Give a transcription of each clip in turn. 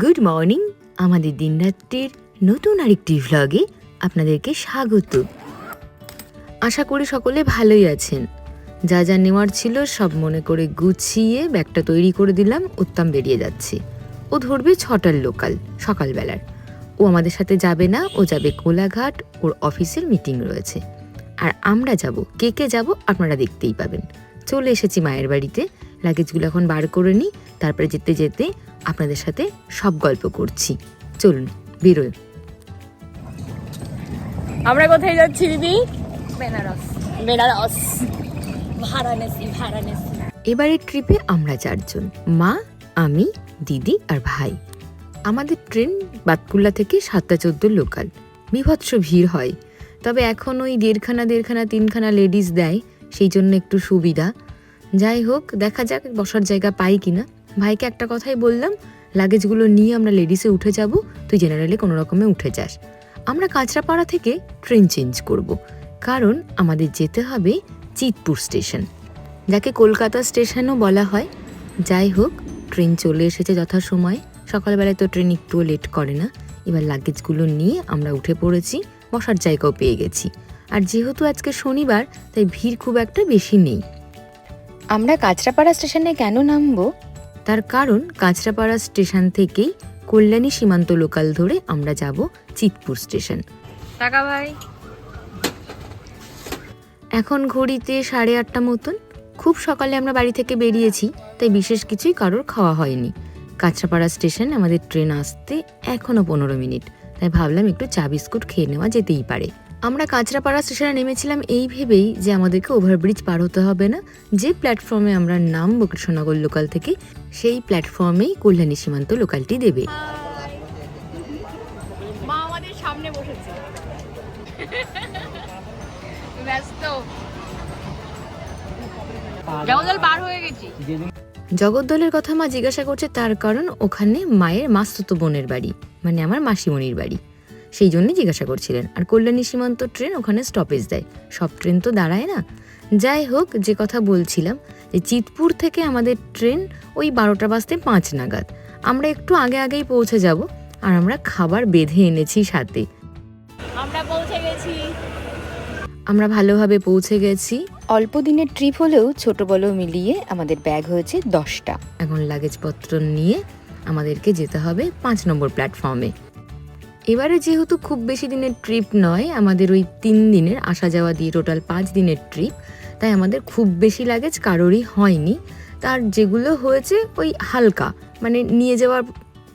Good morning আমাদের দিনরাত্রির নতুন আরেকটি ভ্লগে আপনাদেরকে স্বাগত। আশা করি সকলে ভালোই আছেন। যা যা নেওয়ার ছিল সব মনে করে গুছিয়ে ব্যাগটা তৈরি করে দিলাম, উত্তম বেরিয়ে যাচ্ছে। ও ধরবে ছটার লোকাল সকালবেলার। ও আমাদের সাথে যাবে না, ও যাবে কোলাঘাট, ওর অফিসের মিটিং রয়েছে। আর আমরা যাব, কে কে যাব আপনারা দেখতেই পাবেন। চলে এসেছি মায়ের বাড়িতে লাগেজগুলো এখন বার করে নিই, তারপরে যেতে যেতে আপনাদের সাথে সব গল্প করছি। চলুন বেরোয় আমরা কোথায় যাচ্ছি দিদি? বেনারস। বেনারস। ভারাণসী ভারাণসী এবারের ট্রিপে আমরা চারজন মা আমি দিদি আর ভাই। আমাদের ট্রেন বাতকুল্লা থেকে সাতটা চোদ্দ লোকাল। বিভৎস ভিড় হয়। তবে এখন ওই দেড়খানা দেড়খানা তিনখানা লেডিস দেয় সেই জন্য একটু সুবিধা। যাই হোক দেখা যাক বসার জায়গা পাই কিনা। ভাইকে একটা কথাই বললাম, লাগেজগুলো নিয়ে আমরা লেডিসে উঠে যাব, তুই জেনারেলে কোনো রকমে উঠে যাস। আমরা কাঁচরাপাড়া থেকে ট্রেন চেঞ্জ করব, কারণ আমাদের যেতে হবে চিতপুর স্টেশন যাকে কলকাতা স্টেশনও বলা হয়। যাই হোক ট্রেন চলে এসেছে যথাসময়ে। সকালবেলায় তো ট্রেন একটুও লেট করে না। এবার লাগেজগুলো নিয়ে আমরা উঠে পড়েছি, বসার জায়গাও পেয়ে গেছি। আর যেহেতু আজকে শনিবার, তাই ভিড় খুব একটা বেশি নেই। আমরা কাঁচরাপাড়া স্টেশনে কেন নামবো? তার কারণ কাঁচরাপাড়া স্টেশন থেকেই কল্যাণী সীমান্ত লোকাল ধরে আমরা যাব চিতপুর স্টেশন। টাকা ভাই। এখন ঘড়িতে সাড়ে আটটা মতন। খুব সকালে আমরা বাড়ি থেকে বেরিয়েছি তাই বিশেষ কিছুই কারোর খাওয়া হয়নি। কাঁচরাপাড়া স্টেশন আমাদের ট্রেন আসতে এখনও পনেরো মিনিট তাই ভাবলাম একটু চা বিস্কুট খেয়ে নেওয়া যেতেই পারে। আমরা কাঁচরাপাড়া স্টেশনে নেমেছিলাম এই ভেবেই যে আমাদেরকে ওভারব্রিজ পার হতে হবে না। যে প্ল্যাটফর্মে আমরা নামবো কৃষ্ণনগর লোকাল থেকে সেই প্ল্যাটফর্মেই কল্যাণী সীমান্ত লোকালটি দেবে। মা আমাদের সামনে বসেছে। ব্যস্ত। জগদল বার হয়ে গেছি। জগদ্দলের কথা মা জিজ্ঞাসা করছে তার কারণ ওখানে মায়ের মাস্তুতো বোনের বাড়ি মানে আমার মাসিমণির বাড়ি। সেই জন্যই জিজ্ঞাসা করছিলেন। আর কল্যাণী সীমান্ত ট্রেন ওখানে স্টপেজ দেয়। সব ট্রেন তো দাঁড়ায় না। যাই হোক যে কথা বলছিলাম যে চিতপুর থেকে আমাদের ট্রেন ওই বারোটা বাজতে পাঁচ নাগাদ। আমরা একটু আগে আগেই পৌঁছে যাব আর আমরা খাবার বেঁধে এনেছি সাথে। আমরা পৌঁছে গেছি। আমরা ভালোভাবে পৌঁছে গেছি। অল্প দিনের ট্রিপ হলেও ছোট বড় মিলিয়ে আমাদের ব্যাগ হয়েছে দশটা। এখন লাগেজপত্র নিয়ে আমাদেরকে যেতে হবে পাঁচ নম্বর প্ল্যাটফর্মে এবারে যেহেতু খুব বেশি দিনের ট্রিপ নয়, আমাদের ওই তিন দিনের আসা যাওয়া দিয়ে টোটাল পাঁচ দিনের ট্রিপ, তাই আমাদের খুব বেশি লাগেজ কারোরই হয়নি। তার যেগুলো হয়েছে ওই হালকা মানে নিয়ে যাওয়ার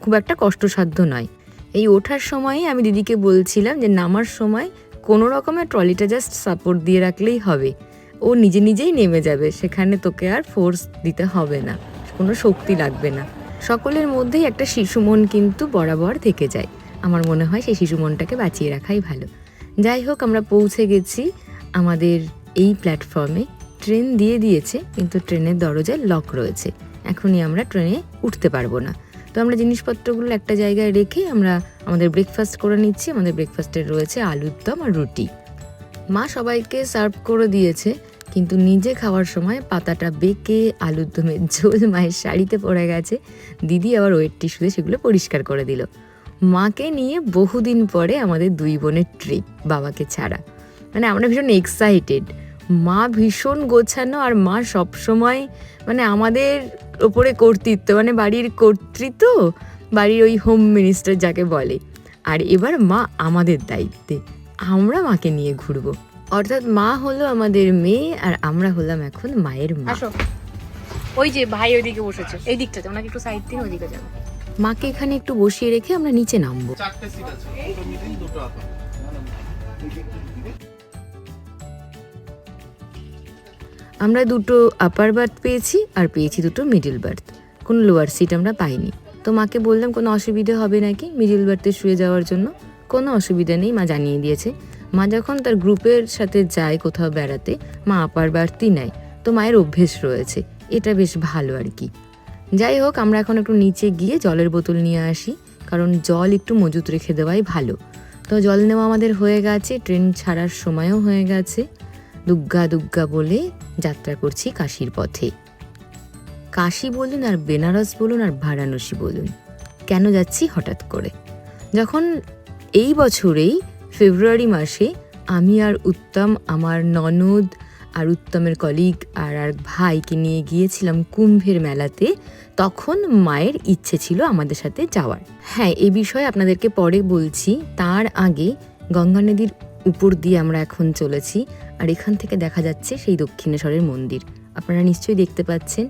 খুব একটা কষ্টসাধ্য নয়। এই ওঠার সময়ই আমি দিদিকে বলছিলাম যে নামার সময় কোনো রকমের ট্রলিটা জাস্ট সাপোর্ট দিয়ে রাখলেই হবে। ও নিজে নিজেই নেমে যাবে, সেখানে তোকে আর ফোর্স দিতে হবে না, কোনো শক্তি লাগবে না। সকলের মধ্যেই একটা শিশু মন কিন্তু বরাবর থেকে যায়। আমার মনে হয় সেই শিশু মনটাকে বাঁচিয়ে রাখাই ভালো। যাই হোক, আমরা পৌঁছে গেছি আমাদের এই প্ল্যাটফর্মে ট্রেন দিয়ে দিয়েছে, কিন্তু ট্রেনের দরজায় লক রয়েছে। এখনই আমরা ট্রেনে উঠতে পারব না। তো আমরা জিনিসপত্রগুলো একটা জায়গায় রেখে আমরা আমাদের ব্রেকফাস্ট করে নিচ্ছি। আমাদের ব্রেকফাস্টে রয়েছে আলুর দম আর রুটি। মা সবাইকে সার্ভ করে দিয়েছে, কিন্তু নিজে খাওয়ার সময় পাতাটা বেঁকে আলুর দমের ঝোল মায়ের শাড়িতে পড়ে গেছে। দিদি আবার ওয়েট টিস্যুতে সেগুলো পরিষ্কার করে দিল। মাকে নিয়ে বহুদিন পরে আমাদের দুই বোনের ট্রিপ বাবাকে ছাড়া। মানে আমরা ভীষণ এক্সাইটেড মা ভীষণ গোছানো আর মা সবসময় মানে আমাদের ওপরে কর্তৃত্ব মানে বাড়ির কর্তৃত্ব, বাড়ির ওই হোম মিনিস্টার যাকে বলে। আর এবার মা আমাদের দায়িত্বে। আমরা মাকে নিয়ে ঘুরবো। অর্থাৎ মা হলো আমাদের মেয়ে আর আমরা হলাম এখন মায়ের মা। ওই যে ভাই ওইদিকে বসেছে। এই দিকটাতে, ওনাকে একটু সাইড দিন ওইদিকে যাব মাকে এখানে একটু বসিয়ে রেখে আমরা নিচে নামবো। আমরা দুটো আপার বার্থ পেয়েছি আর পেয়েছি দুটো মিডিল বার্থ কোনো লোয়ার সিট আমরা পাইনি। তো মাকে বললাম কোনো অসুবিধে হবে নাকি মিডিল বার্থে শুয়ে যাওয়ার জন্য? কোনো অসুবিধা নেই মা জানিয়ে দিয়েছে। মা যখন তার গ্রুপের সাথে যায় কোথাও বেড়াতে মা আপার বার্থই নেয়। তো মায়ের অভ্যেস রয়েছে। এটা বেশ ভালো আর কি। যাই হোক, আমরা এখন একটু নিচে গিয়ে জলের বোতল নিয়ে আসি, কারণ জল একটু মজুত রেখে দেওয়াই ভালো। তো জল নেওয়া আমাদের হয়ে গেছে, ট্রেন ছাড়ার সময়ও হয়ে গেছে। দুগ্গা দুগ্গা বলে যাত্রা করছি কাশির পথে। কাশি বলুন আর বেনারস বলুন আর বারাণসী বলুন, কেন যাচ্ছি হঠাৎ করে? যখন এই বছরেই ফেব্রুয়ারি মাসে আমি আর উত্তম, আমার ননদ আর উত্তমের কলিগ আর আর ভাইকে নিয়ে গিয়েছিলাম কুম্ভের মেলাতে, তখন মায়ের ইচ্ছে ছিল আমাদের সাথে যাওয়ার। হ্যাঁ এ বিষয়ে আপনাদেরকে পরে বলছি। তার আগে গঙ্গা নদীর উপর দিয়ে আমরা এখন চলেছি আর এখান থেকে দেখা যাচ্ছে সেই দক্ষিণেশ্বরের মন্দির। আপনারা নিশ্চয়ই দেখতে পাচ্ছেন।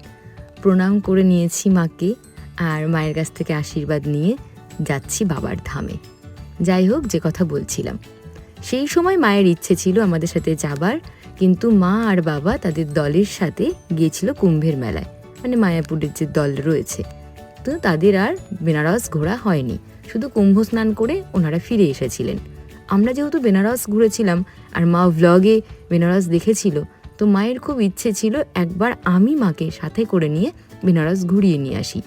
প্রণাম করে নিয়েছি মাকে আর মায়ের কাছ থেকে আশীর্বাদ নিয়ে যাচ্ছি বাবার ধামে। যাই হোক, যে কথা বলছিলাম। সেই সময় মায়ের ইচ্ছে ছিল আমাদের সাথে যাবার কিন্তু মা আর বাবা তাদের দলের সাথে গিয়েছিল কুম্ভের মেলায়। মানে মায়াপুরের যে দল রয়েছে। তো তাদের আর বেনারস ঘোরা হয়নি। শুধু কুম্ভ স্নান করে ওনারা ফিরে এসেছিলেন। আমরা যেহেতু বেনারস ঘুরেছিলাম আর মা ভ্লগে বেনারস দেখেছিল, তো মায়ের খুব ইচ্ছে ছিল একবার আমি মাকে সাথে করে নিয়ে বেনারস ঘুরিয়ে নিয়ে আসি।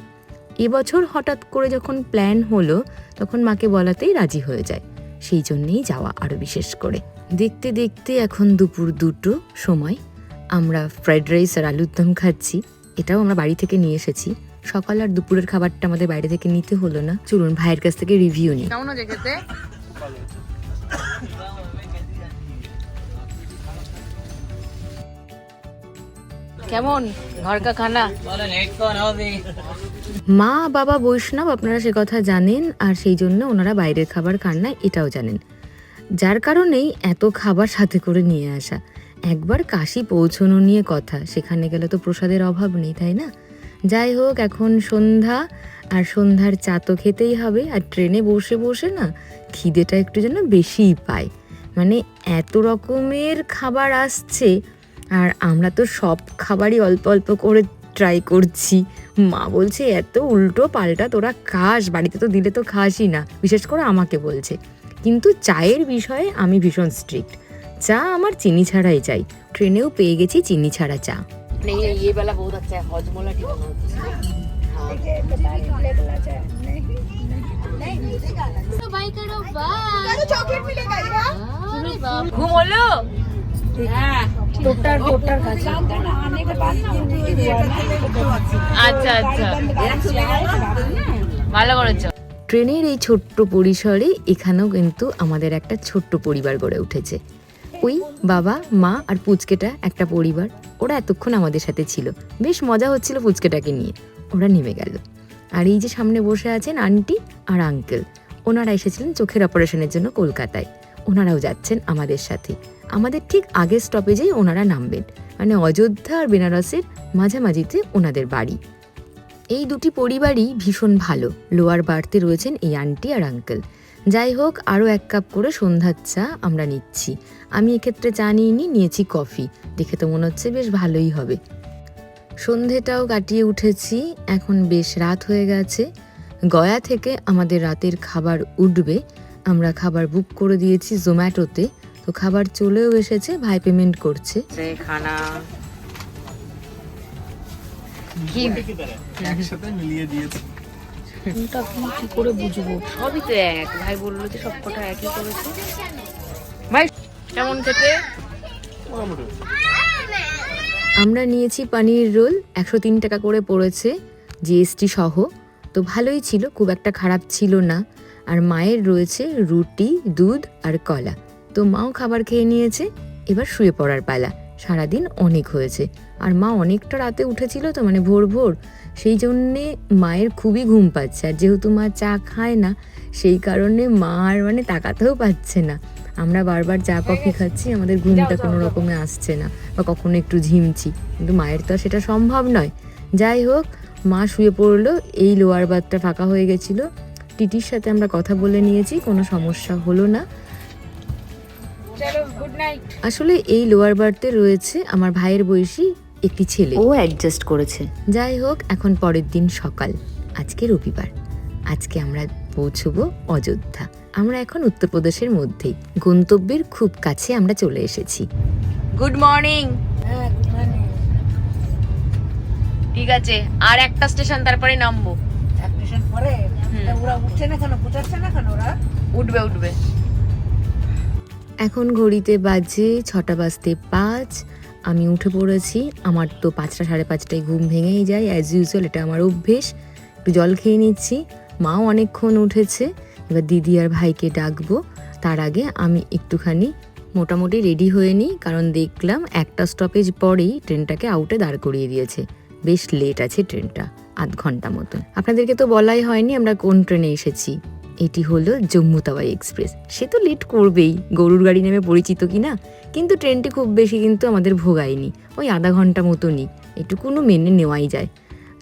এবছর হঠাৎ করে যখন প্ল্যান হলো, তখন মাকে বলাতেই রাজি হয়ে যায়। সেই জন্যেই যাওয়া আরও বিশেষ করে। দেখতে দেখতে এখন দুপুর দুটো সময়। আমরা ফ্রাইড রাইস আর আলুর দম খাচ্ছি। এটাও আমরা বাড়ি থেকে নিয়ে এসেছি। সকাল আর দুপুরের খাবারটা আমাদের বাইরে থেকে নিতে হলো না। চলুন ভাইয়ের কাছ থেকে রিভিউ নিই। কেমন? ঘরকা খানা মা, বাবা, বৈষ্ণব আপনারা সে কথা জানেন আর সেই জন্য ওনারা বাইরের খাবার খান না, এটাও জানেন। যার কারণেই এত খাবার সাথে করে নিয়ে আসা। একবার কাশি পৌঁছানো নিয়ে কথা, সেখানে গেলে তো প্রসাদের অভাব নেই, তাই না? যাই হোক, এখন সন্ধ্যা, আর সন্ধ্যার চা তো খেতেই হবে, আর ট্রেনে বসে বসে না খিদেটা একটু যেন বেশিই পায়। মানে এত রকমের খাবার আসছে আর আমরা তো সব খাবারই অল্প অল্প করে ট্রাই করছি মা বলছে এত উল্টো পাল্টা তোরা খাস বাড়িতে তো দিলে তো খাসই না বিশেষ করে আমাকে বলছে কিন্তু চায়ের বিষয়ে আমি ভীষণ স্ট্রিক্ট চা আমার চিনি ছাড়াই চাই ট্রেনেও পেয়ে গেছি চিনি ছাড়া চা ঘুমলো আচ্ছা আচ্ছা। ভালো করেছ। ট্রেনের এই ছোট্ট পরিসরে এখানেও কিন্তু আমাদের একটা ছোট্ট পরিবার গড়ে উঠেছে। ওই বাবা মা আর পুচকেটা একটা পরিবার। ওরা এতক্ষণ আমাদের সাথে ছিল। বেশ মজা হচ্ছিল পুচকেটাকে নিয়ে। ওরা নেমে গেল। আর এই যে সামনে বসে আছেন আন্টি আর আঙ্কেল। ওনারা এসেছিলেন চোখের অপারেশনের জন্য কলকাতায়। ওনারাও যাচ্ছেন আমাদের সাথে। আমাদের ঠিক আগের স্টপেজেই ওনারা নামবেন। মানে অযোধ্যা আর বেনারসের মাঝামাঝিতে ওনাদের বাড়ি। এই দুটি পরিবারই ভীষণ ভালো। লোয়ার বার্থে রয়েছেন এই আন্টি আর আঙ্কেল যাই হোক, আরও এক কাপ করে সন্ধ্যার চা আমরা নিচ্ছি। আমি এক্ষেত্রে চা নিইনি, নিয়েছি কফি দেখে তো মনে হচ্ছে বেশ ভালোই হবে। সন্ধেটাও কাটিয়ে উঠেছি। এখন বেশ রাত হয়ে গেছে। গয়া থেকে আমাদের রাতের খাবার উঠবে। আমরা খাবার বুক করে দিয়েছি জোম্যাটোতে তো খাবার চলেও এসেছে ভাই পেমেন্ট করছে। খানা একসাথে মিলিয়ে দিয়েছি। কোনটা কি কি করে বুঝব? সবই তো এক। ভাই বলল যে সব কটা একই করেছে। ভাই কেমন খেতে? আমরা নিয়েছি পানির রোল একশো তিন টাকা করে পড়েছে জিএসটি সহ। তো ভালোই ছিল খুব একটা খারাপ ছিল না। আর মায়ের রয়েছে রুটি, দুধ আর কলা। তো মাও খাবার খেয়ে নিয়েছে, এবার শুয়ে পড়ার পালা। সারাদিন অনেক হয়েছে। আর মা অনেকটা রাতে উঠেছিল তো মানে ভোর ভোর। সেই জন্যে মায়ের খুবই ঘুম পাচ্ছে। আর যেহেতু মা চা খায় না, সেই কারণে মা আর মানে তাকাতেও পাচ্ছে না। আমরা বারবার চা, কফি খাচ্ছি, আমাদের ঘুমটা কোনো রকমে আসছে না বা কখনো একটু ঝিমছি। কিন্তু মায়ের তো সেটা সম্ভব নয়। যাই হোক, মা শুয়ে পড়ল, এই লোয়ার বাথটা ফাঁকা হয়ে গেছিল। টিটির সাথে আমরা কথা বলে নিয়েছি কোনো সমস্যা হলো না। আসলে এই লোয়ার বার্থে রয়েছে আমার ভাইয়ের বয়সী একটি ছেলে। ও অ্যাডজাস্ট করেছে। যাই হোক এখন পরের দিন সকাল। আজকে রবিবার। আজকে আমরা পৌঁছবো অযোধ্যা। আমরা এখন উত্তরপ্রদেশের মধ্যেই। গন্তব্যের খুব কাছে আমরা চলে এসেছি। গুড মর্নিং ঠিক আছে আর একটা স্টেশন তারপরে নামবো। এক স্টেশন পরে? ওরা উঠছে না কেন? পৌঁছাচ্ছে না কেন ওরা? উঠবে উঠবে। এখন ঘড়িতে বাজে ছটা বাজতে পাঁচ। আমি উঠে পড়েছি। আমার তো পাঁচটা সাড়ে পাঁচটায় ঘুম ভেঙেই যায়। অ্যাজ ইউজুয়াল এটা আমার অভ্যেস। একটু জল খেয়ে নিচ্ছি। মাও অনেকক্ষণ উঠেছে। এবার দিদি আর ভাইকে ডাকবো। তার আগে আমি একটুখানি মোটামুটি রেডি হয়ে নিই কারণ দেখলাম একটা স্টপেজ পরেই ট্রেনটাকে আউটে দাঁড় করিয়ে দিয়েছে। বেশ লেট আছে ট্রেনটা আধ ঘণ্টা মতন। আপনাদেরকে তো বলাই হয়নি আমরা কোন ট্রেনে এসেছি। এটি হলো জম্মু তাওয়াই এক্সপ্রেস। সে তো লেট করবেই, গরুর গাড়ি নামে পরিচিত কি না কিন্তু ট্রেনটি খুব বেশি কিন্তু আমাদের ভোগায়নি, ওই আধা ঘণ্টা মতনই এটুকুনো মেনে নেওয়াই যায়।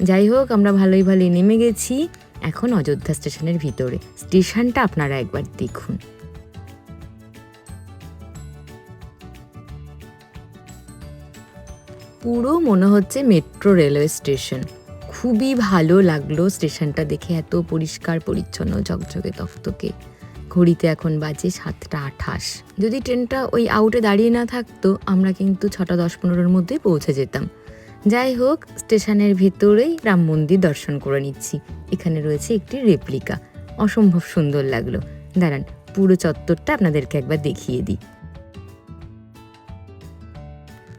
যাই হোক, আমরা ভালোই ভালোই নেমে গেছি, এখন অযোধ্যা স্টেশনের ভিতরে। স্টেশনটা আপনারা একবার দেখুন। পুরো মনে হচ্ছে মেট্রো রেলওয়ে স্টেশন। খুবই ভালো লাগল স্টেশনটা দেখে এত পরিষ্কার, পরিচ্ছন্ন, ঝকঝকে তফতকে ঘড়িতে এখন বাজে সাতটা আঠাশ। যদি ট্রেনটা ওই আউটে দাঁড়িয়ে না থাকতো, আমরা কিন্তু ছটা দশ পনেরোর মধ্যেই পৌঁছে যেতাম। যাই হোক, স্টেশনের ভেতরেই রাম মন্দির দর্শন করে নিচ্ছি। এখানে রয়েছে একটি রেপ্লিকা অসম্ভব সুন্দর লাগল। দাঁড়ান, পুরো চত্বরটা আপনাদেরকে একবার দেখিয়ে দিই।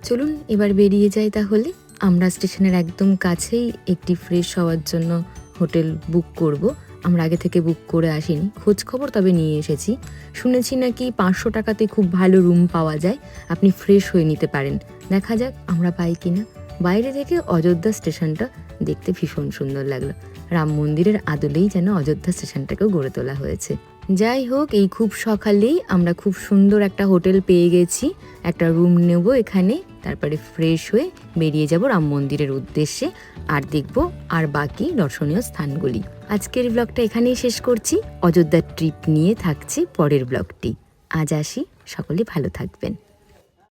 চলুন, এবার বেরিয়ে যাই তাহলে। আমরা স্টেশনের একদম কাছেই একটি ফ্রেশ হওয়ার জন্য হোটেল বুক করব। আমরা আগে থেকে বুক করে আসিনি। খোঁজ খবর তবে নিয়ে এসেছি। শুনেছি নাকি পাঁচশো টাকাতে খুব ভালো রুম পাওয়া যায়। আপনি ফ্রেশ হয়ে নিতে পারেন। দেখা যাক আমরা পাই কিনা। বাইরে থেকে অযোধ্যা স্টেশনটা দেখতে ভীষণ সুন্দর লাগল। রাম মন্দিরের আদলেই যেন অযোধ্যা স্টেশনটাকেও গড়ে তোলা হয়েছে। যাই হোক, এই খুব সকালেই আমরা খুব সুন্দর একটা হোটেল পেয়ে গেছি। একটা রুম নেব এখানে। তারপরে ফ্রেশ হয়ে বেরিয়ে যাব রাম মন্দিরের উদ্দেশ্যে, আর দেখব আর বাকি দর্শনীয় স্থানগুলি। আজকের ব্লগটা এখানেই শেষ করছি। অযোধ্যার ট্রিপ নিয়ে থাকছি পরের ব্লগটি আজ আসি, সকলে ভালো থাকবেন।